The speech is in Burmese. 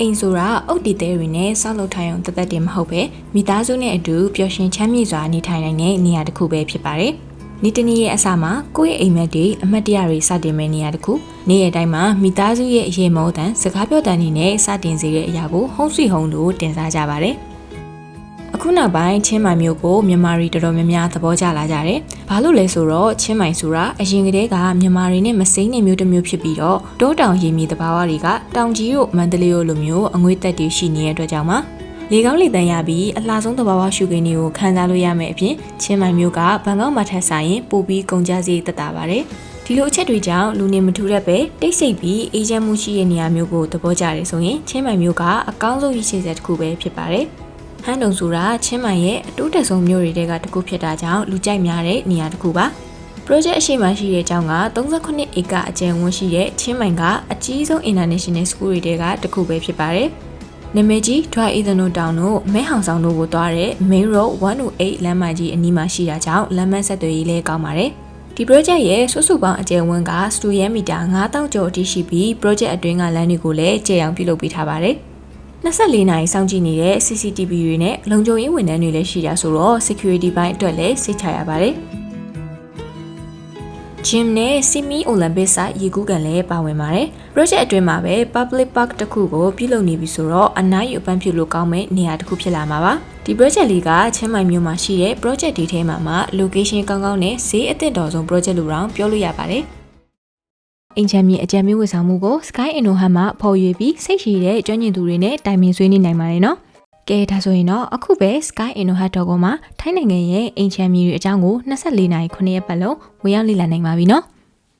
အိမ်ဆိုတာအုတ်တီသေးတွေနဲ့ဆောက်လုပ်ထိုင်အောင်တသက်တင်မဟုတ်ပဲမိသားစုနဲ့အတူပျော်ရွှင်ချမ်းမြေ့စွာနေထိုင်နိုင်တဲ့နေရာတစ်ခုပဲဖြစ်ပါတယ်။နေ့တစ်နေ့ရဲ့အစမှာကိုယ့်ရဲ့အိမ်မက်တွေအမတ်တရတွေစတင်မဲ့နေရာတစ်ခုနေ့ရက်တိုင်းမှာမိသားစုရဲ့အရေးမောတန်စကားပြောတန်တွေနဲ့စတင်စေတဲ့အရာကိုဟုံးဆွေဟုံးလို့တင်စားကြပါတယ်။ အခုနောက်ပိုင်းချင်းမိုင်မျိုးကိုမြန်မာတွေတော်တော်များများသဘောကျလာကြတယ်။ဘာလို့လဲဆိုတော့ချင်းမိုင်ဆိုတာအရင်ကတည်းကမြန်မာတွေနဲ့မစိမ့်တဲ့မျိုးတစ်မျိုးဖြစ်ပြီးတော့တောတောင်ရေမြေတဘာဝတွေကတောင်ကြီးတို့မန္တလေးတို့လိုမျိုးအငွေ့သက်တွေရှိနေတဲ့အတွက်ကြောင့်ပါ။လေကောင်းလေတန်းရပြီးအလှဆုံးတဘာဝရှုခင်းတွေကိုခံစားလို့ရမယ်အပြင်ချင်းမိုင်မျိုးကဘန်ကောက်မှာထက်ဆိုင်ရင်ပိုပြီးကုန်ကြစည်တက်တာပါတယ်။ဒီလိုအချက်တွေကြောင့်လူနေမထူတတ်ပဲတိတ်ဆိတ်ပြီးအေးချမ်းမှုရှိတဲ့နေရာမျိုးကိုသဘောကျတယ်ဆိုရင်ချင်းမိုင်မျိုးကအကောင်းဆုံးရည်ရှိချက်တစ်ခုပဲဖြစ်ပါတယ်။ ဟန်တုံဆိုတာချင်းမိုင်ရဲ့အတိုးတက်ဆုံးမြို့တွေတဲကတစ်ခုဖြစ်တာကြောင့်လူကြိုက်များတဲ့နေရာတစ်ခုပါ project အရှိမရှိတဲ့အကြောင်းက38ဧကအကျယ်ဝန်းရှိတဲ့ချင်းမိုင်ကအကြီးဆုံး international school တွေတဲကတစ်ခုပဲဖြစ်ပါတယ်နာမည်ကြီး Dry Ethan တောင်တို့မဲဟောင်ဆောင်တို့ကိုသွားတဲ့ Main Road 108လမ်းမကြီးအနီးမှာရှိတာကြောင့်လမ်းမဆက်သွယ်ရေးလည်းကောင်းပါတယ်ဒီ project ရဲ့ဆွစုပေါင်းအကျယ်ဝန်းကစတူယမ်မီတာ9000ကျော်အထိရှိပြီး project အတွင်းကလမ်းတွေကိုလည်းကျေအောင်ပြုလုပ်ပေးထားပါတယ် 24နာရီစောင့်ကြည့်နေတဲ့ CCTV တွေနဲ့လုံခြုံရေးဝန်ထမ်းတွေလည်းရှိကြဆိုတော့ security ဘိုင်းအတွက်လည်းစိတ်ချရပါတယ်။ gym နဲ့ Simi Olympic site ရေကူးကန်လည်းပါဝင်ပါတယ်။ project အတွင်းမှာပဲ public park တစ်ခုကိုပြုလုပ်နေပြီဆိုတော့အနားယူအပန်းဖြူလို့ကောင်းမဲ့နေရာတစ်ခုဖြစ်လာမှာပါ။ဒီ project လေးကချင်းမိုင်မြို့မှာရှိတဲ့ project ဒီထဲမှာမှ location ကောင်းကောင်းနဲ့ဈေးအသင့်တော်ဆုံး project လို့တောင်ပြောလို့ရပါတယ်။ အင်ချမ်းမြေအကြံပေးဝေဆောင်မှုကို Sky Innoham မှဖော်ရွေပြီးစိတ်ရှိတဲ့ကျွမ်းကျင်သူတွေနဲ့တိုင်ပင်ဆွေးနွေးနိုင်ပါတယ်နော်။ကဲဒါဆိုရင်တော့အခုပဲ Sky Innohat.com မှာထိုင်းနိုင်ငံရဲ့အင်ချမ်းမြေတွေအကြောင်းကို24နိုင်9ရက်ပတ်လုံးဝင်ရောက်လေ့လာနိုင်ပါပြီနော်။